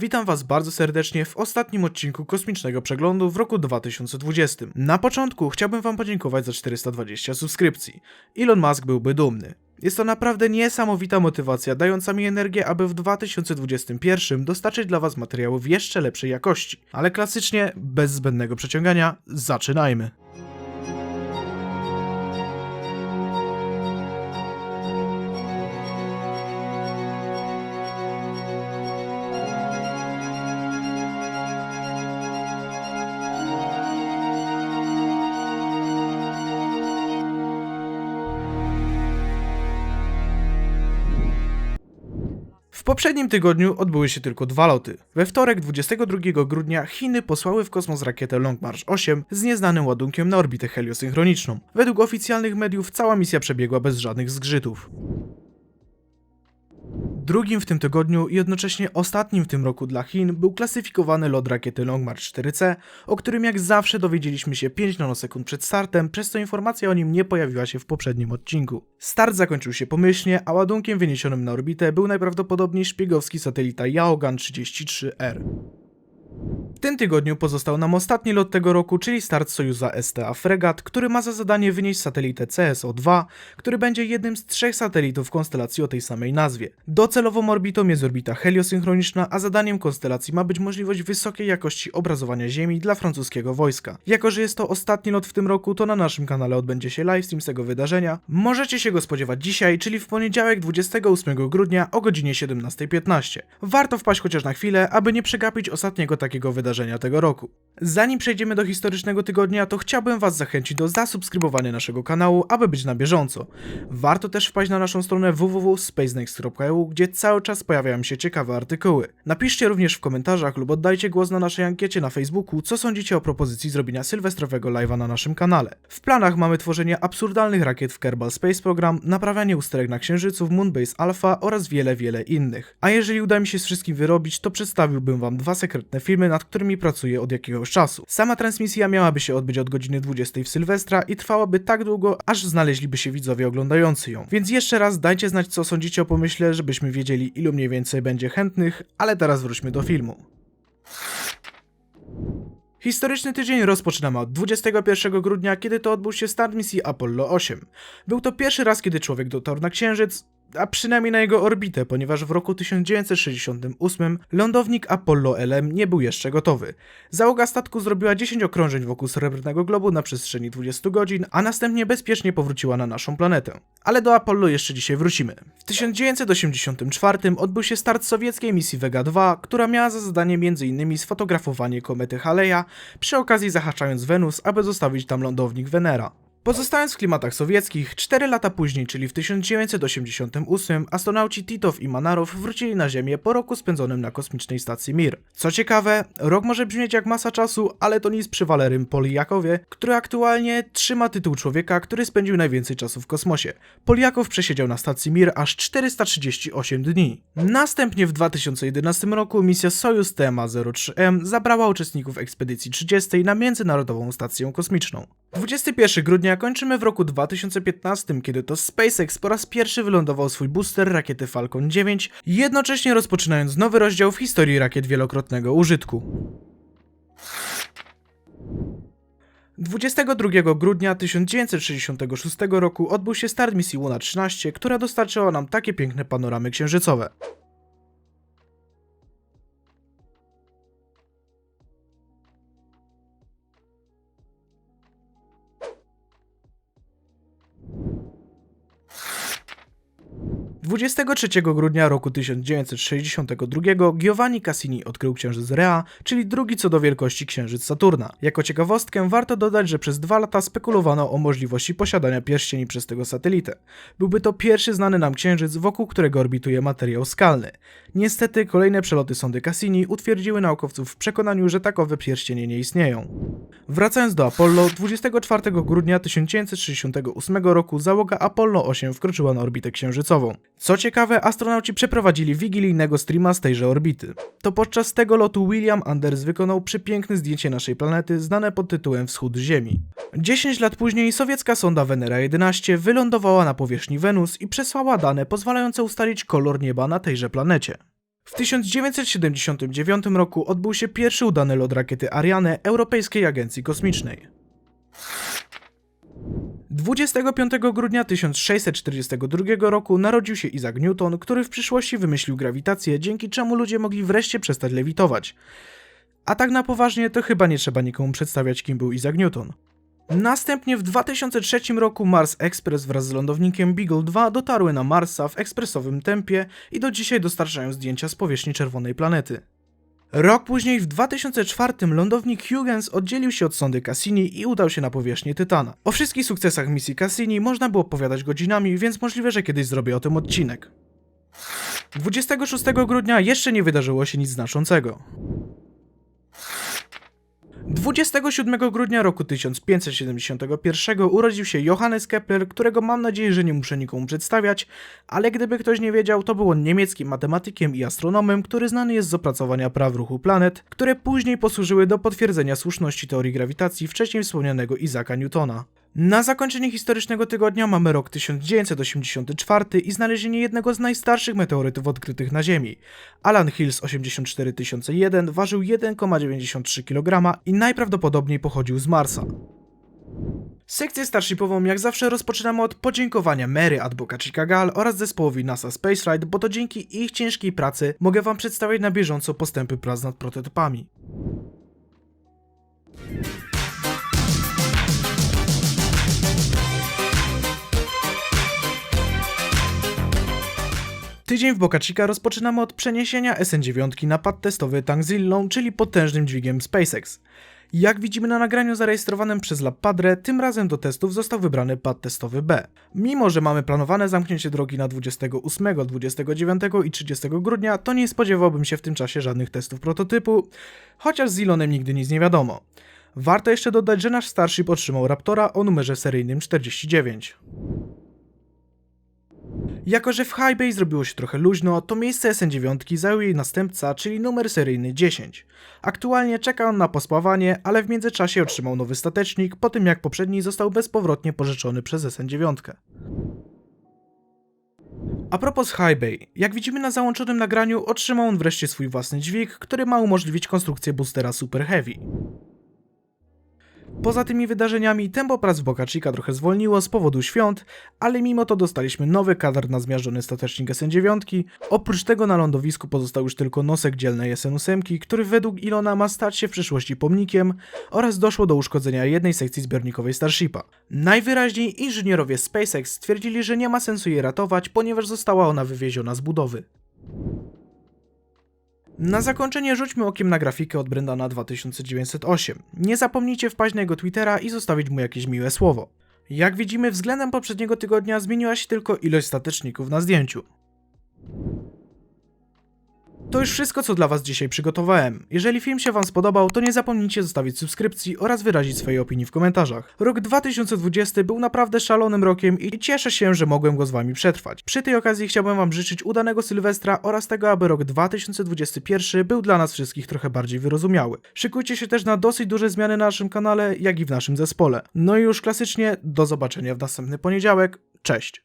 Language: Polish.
Witam Was bardzo serdecznie w ostatnim odcinku Kosmicznego Przeglądu w roku 2020. Na początku chciałbym Wam podziękować za 420 subskrypcji. Elon Musk byłby dumny. Jest to naprawdę niesamowita motywacja, dająca mi energię, aby w 2021 dostarczyć dla Was materiałów jeszcze lepszej jakości. Ale klasycznie, bez zbędnego przeciągania, zaczynajmy. Poprzednim tygodniu odbyły się tylko dwa loty. We wtorek 22 grudnia Chiny posłały w kosmos rakietę Long March 8 z nieznanym ładunkiem na orbitę heliosynchroniczną. Według oficjalnych mediów cała misja przebiegła bez żadnych zgrzytów. Drugim w tym tygodniu i jednocześnie ostatnim w tym roku dla Chin był klasyfikowany lot rakiety Long March 4C, o którym jak zawsze dowiedzieliśmy się 5 nanosekund przed startem, przez co informacja o nim nie pojawiła się w poprzednim odcinku. Start zakończył się pomyślnie, a ładunkiem wyniesionym na orbitę był najprawdopodobniej szpiegowski satelita Yaogan 33R. W tym tygodniu pozostał nam ostatni lot tego roku, czyli start Sojuza STA Fregat, który ma za zadanie wynieść satelitę CSO-2, który będzie jednym z trzech satelitów konstelacji o tej samej nazwie. Docelową orbitą jest orbita heliosynchroniczna, a zadaniem konstelacji ma być możliwość wysokiej jakości obrazowania Ziemi dla francuskiego wojska. Jako, że jest to ostatni lot w tym roku, to na naszym kanale odbędzie się livestream z tego wydarzenia. Możecie się go spodziewać dzisiaj, czyli w poniedziałek 28 grudnia o godzinie 17.15. Warto wpaść chociaż na chwilę, aby nie przegapić ostatniego takiego wydarzenia tego roku. Zanim przejdziemy do historycznego tygodnia, to chciałbym Was zachęcić do zasubskrybowania naszego kanału, aby być na bieżąco. Warto też wpaść na naszą stronę www.spacenext.eu, gdzie cały czas pojawiają się ciekawe artykuły. Napiszcie również w komentarzach lub oddajcie głos na naszej ankiecie na Facebooku, co sądzicie o propozycji zrobienia sylwestrowego live'a na naszym kanale. W planach mamy tworzenie absurdalnych rakiet w Kerbal Space Program, naprawianie usterek na Księżycu w Moonbase Alpha oraz wiele, wiele innych. A jeżeli uda mi się z wszystkim wyrobić, to przedstawiłbym Wam dwa sekretne filmy, nad którymi pracuję od jakiegoś czasu. Sama transmisja miałaby się odbyć od godziny 20 w Sylwestra i trwałaby tak długo, aż znaleźliby się widzowie oglądający ją. Więc jeszcze raz dajcie znać, co sądzicie o pomyśle, żebyśmy wiedzieli, ilu mniej więcej będzie chętnych, ale teraz wróćmy do filmu. Historyczny tydzień rozpoczynamy od 21 grudnia, kiedy to odbył się start misji Apollo 8. Był to pierwszy raz, kiedy człowiek dotarł na Księżyc, a przynajmniej na jego orbitę, ponieważ w roku 1968 lądownik Apollo LM nie był jeszcze gotowy. Załoga statku zrobiła 10 okrążeń wokół srebrnego globu na przestrzeni 20 godzin, a następnie bezpiecznie powróciła na naszą planetę. Ale do Apollo jeszcze dzisiaj wrócimy. W 1984 odbył się start sowieckiej misji Vega 2, która miała za zadanie m.in. sfotografowanie komety Haleja, przy okazji zahaczając Wenus, aby zostawić tam lądownik Venera. Pozostając w klimatach sowieckich, 4 lata później, czyli w 1988, astronauci Titow i Manarow wrócili na Ziemię po roku spędzonym na kosmicznej stacji Mir. Co ciekawe, rok może brzmieć jak masa czasu, ale to nic przy Walerym Polijakowie, który aktualnie trzyma tytuł człowieka, który spędził najwięcej czasu w kosmosie. Polijakow przesiedział na stacji Mir aż 438 dni. Następnie w 2011 roku misja Sojus TMA-03M zabrała uczestników ekspedycji 30 na Międzynarodową Stację Kosmiczną. 21 grudnia kończymy w roku 2015, kiedy to SpaceX po raz pierwszy wylądował swój booster rakiety Falcon 9, jednocześnie rozpoczynając nowy rozdział w historii rakiet wielokrotnego użytku. 22 grudnia 1966 roku odbył się start misji Luna 13, która dostarczyła nam takie piękne panoramy księżycowe. 23 grudnia roku 1962 Giovanni Cassini odkrył księżyc Rea, czyli drugi co do wielkości księżyc Saturna. Jako ciekawostkę warto dodać, że przez dwa lata spekulowano o możliwości posiadania pierścieni przez tego satelitę. Byłby to pierwszy znany nam księżyc, wokół którego orbituje materiał skalny. Niestety kolejne przeloty sondy Cassini utwierdziły naukowców w przekonaniu, że takowe pierścienie nie istnieją. Wracając do Apollo, 24 grudnia 1968 roku załoga Apollo 8 wkroczyła na orbitę księżycową. Co ciekawe, astronauci przeprowadzili wigilijnego streama z tejże orbity. To podczas tego lotu William Anders wykonał przepiękne zdjęcie naszej planety znane pod tytułem Wschód Ziemi. 10 lat później sowiecka sonda Venera 11 wylądowała na powierzchni Wenus i przesłała dane pozwalające ustalić kolor nieba na tejże planecie. W 1979 roku odbył się pierwszy udany lot rakiety Ariane Europejskiej Agencji Kosmicznej. 25 grudnia 1642 roku narodził się Isaac Newton, który w przyszłości wymyślił grawitację, dzięki czemu ludzie mogli wreszcie przestać lewitować. A tak na poważnie to chyba nie trzeba nikomu przedstawiać, kim był Isaac Newton. Następnie w 2003 roku Mars Express wraz z lądownikiem Beagle 2 dotarły na Marsa w ekspresowym tempie i do dzisiaj dostarczają zdjęcia z powierzchni czerwonej planety. Rok później, w 2004, lądownik Huygens oddzielił się od sondy Cassini i udał się na powierzchnię Tytana. O wszystkich sukcesach misji Cassini można było opowiadać godzinami, więc możliwe, że kiedyś zrobię o tym odcinek. 26 grudnia jeszcze nie wydarzyło się nic znaczącego. 27 grudnia roku 1571 urodził się Johannes Kepler, którego mam nadzieję, że nie muszę nikomu przedstawiać, ale gdyby ktoś nie wiedział, to był on niemieckim matematykiem i astronomem, który znany jest z opracowania praw ruchu planet, które później posłużyły do potwierdzenia słuszności teorii grawitacji wcześniej wspomnianego Isaaca Newtona. Na zakończenie historycznego tygodnia mamy rok 1984 i znalezienie jednego z najstarszych meteorytów odkrytych na Ziemi. Alan Hills 84001 ważył 1,93 kg i najprawdopodobniej pochodził z Marsa. Sekcję starshipową jak zawsze rozpoczynamy od podziękowania Mary Adboka Chicagal oraz zespołowi NASA Space Ride, bo to dzięki ich ciężkiej pracy mogę wam przedstawiać na bieżąco postępy prac nad prototypami. Tydzień w Boca rozpoczynamy od przeniesienia SN9 na pad testowy Tangzillą, czyli potężnym dźwigiem SpaceX. Jak widzimy na nagraniu zarejestrowanym przez Lab Padre, tym razem do testów został wybrany pad testowy B. Mimo, że mamy planowane zamknięcie drogi na 28, 29 i 30 grudnia, to nie spodziewałbym się w tym czasie żadnych testów prototypu, chociaż z Elonem nigdy nic nie wiadomo. Warto jeszcze dodać, że nasz Starship otrzymał Raptora o numerze seryjnym 49. Jako, że w High Bay zrobiło się trochę luźno, to miejsce SN9 zajął jej następca, czyli numer seryjny 10. Aktualnie czeka on na pospawanie, ale w międzyczasie otrzymał nowy statecznik, po tym jak poprzedni został bezpowrotnie pożyczony przez SN9. A propos High Bay, jak widzimy na załączonym nagraniu, otrzymał on wreszcie swój własny dźwig, który ma umożliwić konstrukcję boostera Super Heavy. Poza tymi wydarzeniami tempo prac w Boca Chica trochę zwolniło z powodu świąt, ale mimo to dostaliśmy nowy kadar na zmiażdżony statecznik SN9. Oprócz tego na lądowisku pozostał już tylko nosek dzielnej SN8, który według Ilona ma stać się w przyszłości pomnikiem oraz doszło do uszkodzenia jednej sekcji zbiornikowej Starshipa. Najwyraźniej inżynierowie SpaceX stwierdzili, że nie ma sensu jej ratować, ponieważ została ona wywieziona z budowy. Na zakończenie rzućmy okiem na grafikę od Brendana 2908. Nie zapomnijcie wpaść na jego Twittera i zostawić mu jakieś miłe słowo. Jak widzimy, względem poprzedniego tygodnia zmieniła się tylko ilość stateczników na zdjęciu. To już wszystko, co dla Was dzisiaj przygotowałem. Jeżeli film się Wam spodobał, to nie zapomnijcie zostawić subskrypcji oraz wyrazić swojej opinii w komentarzach. Rok 2020 był naprawdę szalonym rokiem i cieszę się, że mogłem go z Wami przetrwać. Przy tej okazji chciałbym Wam życzyć udanego Sylwestra oraz tego, aby rok 2021 był dla nas wszystkich trochę bardziej wyrozumiały. Szykujcie się też na dosyć duże zmiany na naszym kanale, jak i w naszym zespole. No i już klasycznie, do zobaczenia w następny poniedziałek. Cześć!